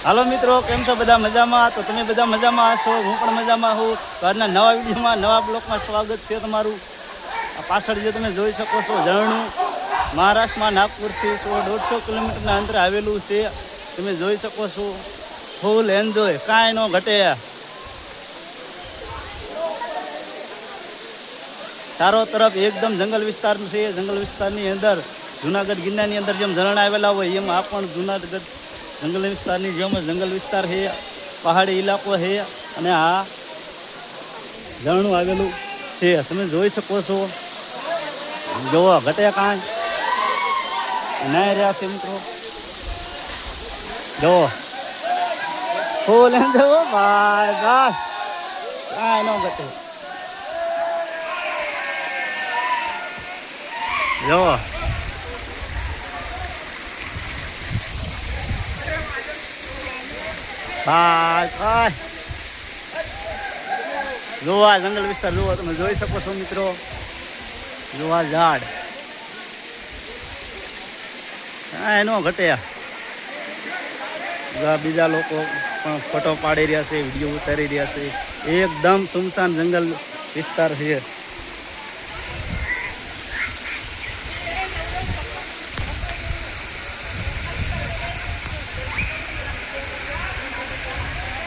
હાલો મિત્રો, કેમ છો બધા મજામાં? તો તમે બધા મજામાં હશો? હું પણ મજામાં છું તો આજના નવા વિડીયોમાં, નવા બ્લોકમાં સ્વાગત છે તમારું. પાછળ જે તમે જોઈ શકો છો, ઝરણું મહારાષ્ટ્રમાં નાગપુરથી સો દોઢસો કિલોમીટરના અંતરે આવેલું છે. તમે જોઈ શકો છો, ફૂલ એન્જોય, કાંઈ ન ઘટે. ચારો તરફ એકદમ જંગલ વિસ્તાર છે. જંગલ વિસ્તારની અંદર જુનાગઢ ગિરનારની અંદર જેમ ઝરણા આવેલા હોય, એમ આ પણ જુનાગઢ જંગલ વિસ્તારની જેમ જંગલ વિસ્તાર છે, પહાડી ઇલાકો છે અને આ ઝરણું આવેલું છે. તમે જોઈ શકો છો. જોવો ઘટે કાંઈ. નાય રહ્યા છે મિત્રો. જોવો ફૂલ એમ જોવો ભાઈ ભાઈ. કાંઈ ન ઘટે. જો ભાઈ ભાઈ. જોવા જંગલ વિસ્તાર જુઓ તમે જોઈ શકો છો મિત્રો. જોવા ઝાડ. હા, એનો ઘટે. આ બીજા લોકો પણ ફોટો પાડી રહ્યા છે, વીડિયો ઉતારી રહ્યા છે. એકદમ સુમસાન જંગલ વિસ્તાર છે.